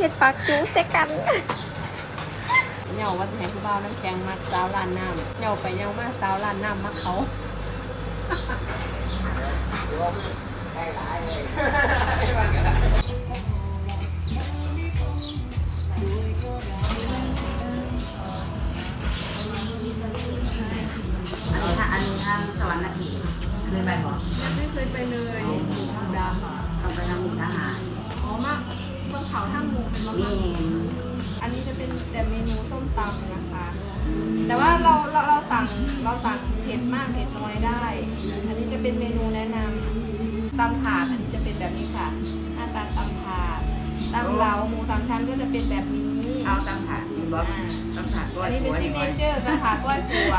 เฮ็ดปักจูใส่กันเหย่าว่าสิให้ผู้บ่าวน้ำแข็งมักสาวลานน้ำเหย่าไปเหย่ามาสาวลานน้ำมักเขาอันนี้ค่ะอันนี้ทางสวรรค์นาทีเคยไปบอกยังไม่เคยไปเลยดาต้องไปทางหมู่ทหารอ๋อมา บนเขาท่างูเป็นมะนี่อันนี้จะเป็นแต่เมนูต้มตำนะคะ แต่ว่าเราเราเราสั่งเราสั่งเผ็ดมากเผ็ดน้อยได้ อันนี้จะเป็นเมนูแนะนำตำถาดอันนี้จะเป็นแบบนี้ค่ะ หน้าตาตำถาดตำเหลาหมูสามชั้นก็จะเป็นแบบนี้เอาตำถาดนี่บอกตำถาดด้วยอันนี้เป็นหัวซินี่กเนก่อนเจอร์ตำถาดก้อยผัว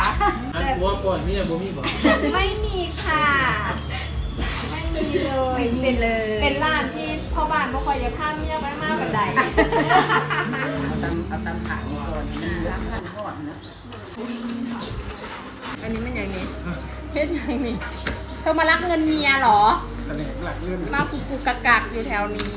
อันแต่หัวก่อนนี่ยังบ่มีบ่ไม่มีค่ะไม่มีเลยไม่มีเลย บ้านบ่ค่อยจะข้ามเมียไปมากบันไดเอาตำเอาตำถาดนี่ก่อนนี่สามพันก่อนนะอันนี้มันอย่างนี้เฮ็ดอย่างนี้เธอมารักเงินเมียเหรอ แผนกหลักเรื่องมากุกกุกกักกักอยู่แถวนี้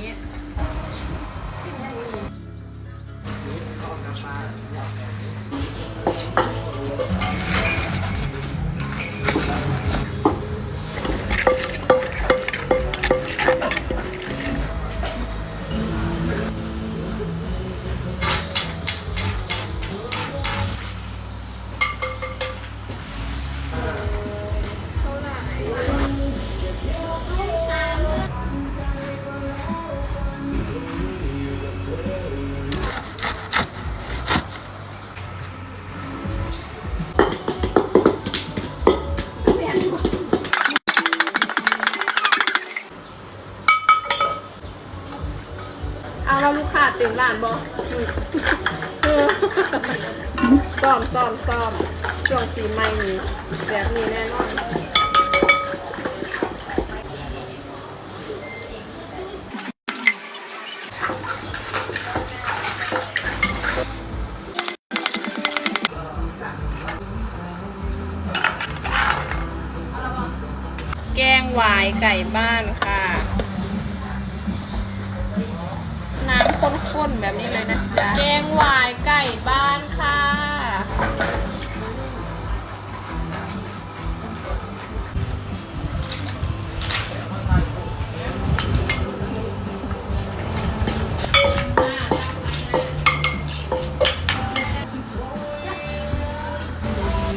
เอาลูกค้าเต็มร้านบ่เออซ่อมซ่อมซ่อมช่วงปีใหม่นี้แบบนี้แน่นอนแกงหวายไก่บ้านค่ะ ข้นแบบนี้เลยนะจ๊ะแกงหวายไก่บ้านค่ะ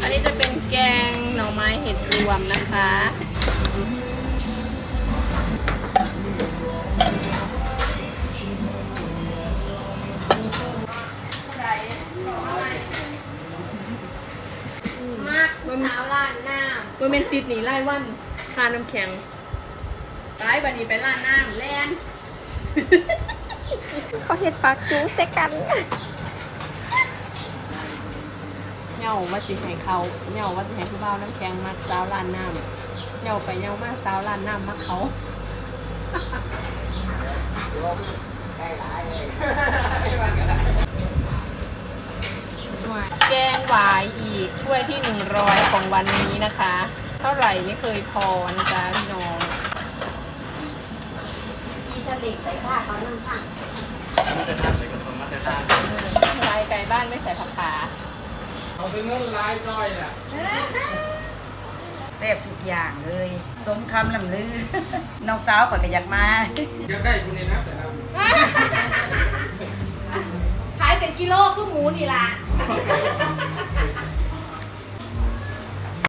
อันนี้จะเป็นแกงหน่อไม้เห็ดรวมนะคะ มากสาวล้านน้มันเป็นติดหนีไล่วันทานน้ำแข็งไล่บันนี้ไปล่าดน้ำแล่นำเขาเฮ็ดปักจูใส่กันเหย่าว่าสิให้เขาเหย่าว่าสิให้ผู้บ่าวน้ำแข็งมาสาวลานน้ำเหย่าไปเหย่ามาสาวลานน้ำมาเขา แกงหวายอีกถ้วยที่หนึ่งร้อยของวันนี้นะคะ เท่าไหร่ไม่เคยพอนะจ๊ะพี่น้องที่ทะเลใส่ผ้าเขานั่งข้างมาแต่ทานเลยกับคนมาแต่ทานลายไก่บ้านไม่ใส่ผักขาเอาไปเงินร้ายจ้อยอะแซ่บทุกอย่างเลย สมคำลำลือ น้องสาวก็อยากมาอยากได้คุณนี่นะแต่เราขายเป็นกิโลคือหมูนี่ล่ะ Thank you.